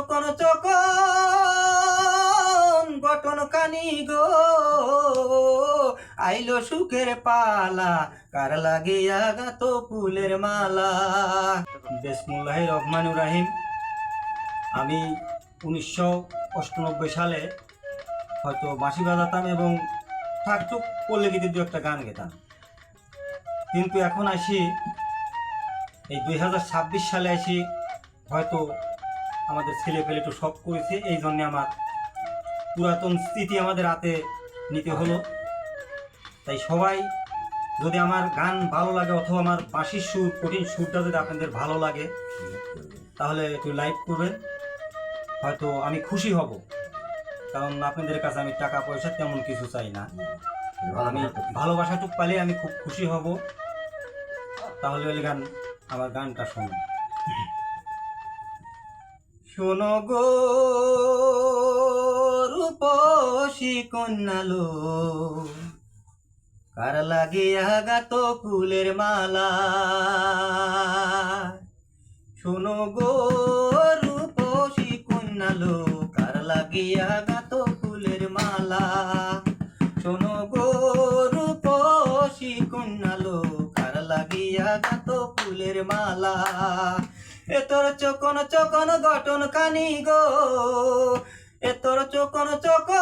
চোকন চোকন গঠন কানি গো। আইলো সুখের পালা, কার লাগিয়া গাত ফুলের মালা? বিসমুল্লাহ রহমানুর রাহিম। আমি উনিশশো অষ্টানব্বই সালে হয়তো বাঁশি বাজাতাম এবং ঠাকটুক পল্লী গীতের দু একটা গান গেতাম। কিন্তু এখন আসি এই দুই হাজার ছাব্বিশ সালে আসি হয়তো আমাদের ছেলে পেলে একটু সব করেছে, এই জন্যে আমার পুরাতন স্মৃতি আমাদের হাতে নিতে হলো। তাই সবাই যদি আমার গান ভালো লাগে অথবা আমার বাঁশির সুর, কঠিন সুরটা যদি আপনাদের ভালো লাগে, তাহলে একটু লাইক করবেন। হয়তো আমি খুশি হব, কারণ আপনাদের কাছে আমি টাকা পয়সা তেমন কিছু চাই না। আমি ভালোবাসাটুক পালে আমি খুব খুশি হব। তাহলে ওই গান, আমার গানটা শুনুন। শোনো গো, রূপসী কন্যালো কার লাগিয়া গাত ফুলের মালা? শোনো গো, রূপসী কন্যালো কার লাগিয়া গাত ফুলের মালা? শোনো গো, রূপসী কন্যালো কার লাগিয়া গাত ফুলের মালা? এ তোর চকন চকন গঠন খানি গো। এ তোর চকন চকন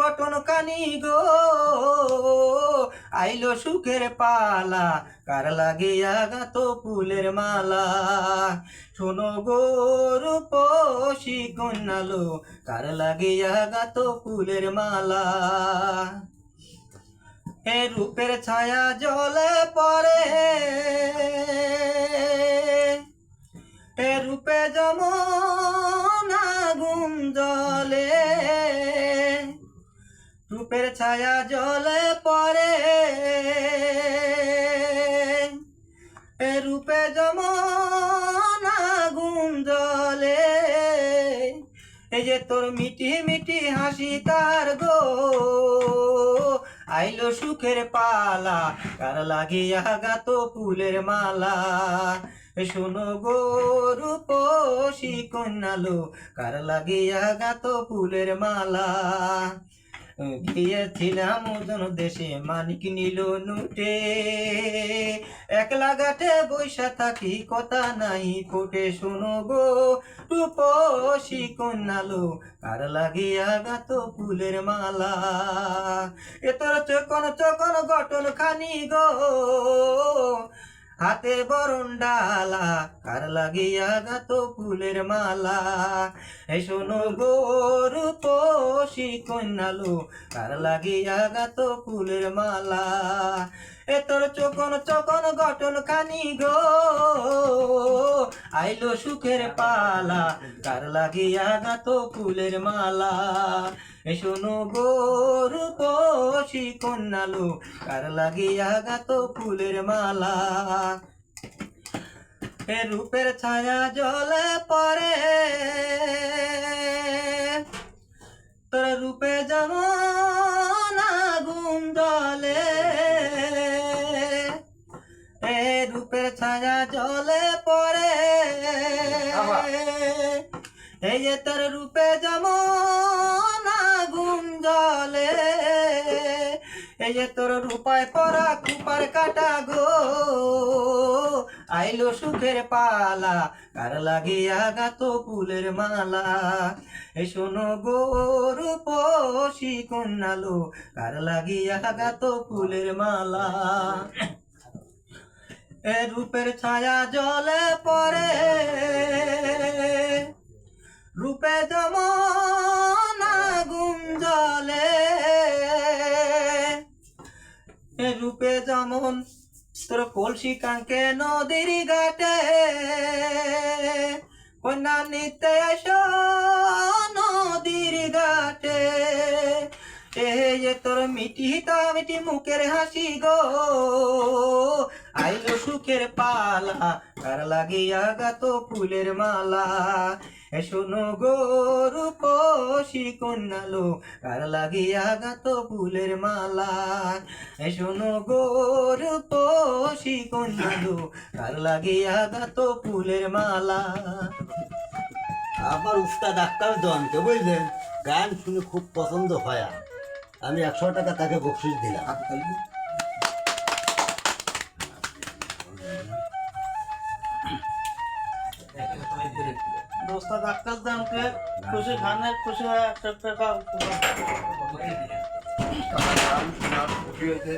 গঠন কানি গো। আইলো সুখের পালা, কার লাগিয়া গাত ফুলের মালা। শোনো গো রূপসী কন্যালো, কার লাগিয়া গাত ফুলের মালা। এ রূপের ছায়া জলে রূপে যেমন আগুন জলে। রূপের ছায়া জলে পড়ে। এ রূপে যেমন আগুন জলে। এই যে তোর মিটি মিটি হাসি তার গো। আইলো সুখের পালা, কার লাগিয়া গাত ফুলের মালা। শোনো গো রূপসী কন্যালো, কার লাগিয়া গাত ফুলের মালা? গিয়েছিলাম ওজন দেশে, মানিক নিল নুটে। একলা গাঠে বৈশা থাকি, কথা নাই ফুটে। শোনো গো, রূপসী কন্যালো, কার লাগিয়া গাত ফুলের মালা? এ তোর চকন চকন গঠন খানি গো হাতে বরণ ডালা, কার লাগিয়া গাত ফুলের মালা? এ শোনো গরু পোষি কন্যালো কার লাগিয়া গাত ফুলের মালা? এ তোর চকন গঠন খানি গো। আইলো সুখের পালা কার লাগিয়া গাত ফুলের মালা। শোনো গো রূপসী কন্যালো কার লাগিয়া গাত ফুলের মালা। এ রূপের ছায়া জলে পরে তোর রূপে যেমন ছায়া জলে পড়ে। এই যে তোর রূপে যেমন আগুন জলে। এই যে তোর রূপায় পরা কুপার কাটা গো। আইলো সুখের পালা কার লাগিয়া গাত ফুলের মালা। এ শোনো গো রূপসী কন্যালো কার লাগিয়া গাত ফুলের মালা। রূপের ছায়া জলে পরে রূপে যেমন আগুন জলে। এ রূপে যেমন, তোর কলসি কাঙ্কে নদীর ঘাটে। কন্যা নিতে এসো যে তোর মিটি মিটি মুখের হাসি গো। আইলো সুখের পালা কার লাগিয়া গাত ফুলের মালা। শোনো গো রূপসী কন্যালো কার লাগিয়া গাত ফুলের মালা। শোনো গো রূপসী কন্যালো কার লাগিয়া গাত ফুলের মালা। আমার উস্তাদ ডাক্তার জনকে বুঝলেন, গান শুনে খুব পছন্দ হয়। আমি একশো টাকা তাকে বকশিস দিলাম। দোস্তা ডাক্তার দামকে খুশি খানের খুশি হয় একটা টাকা খুশি হয়েছে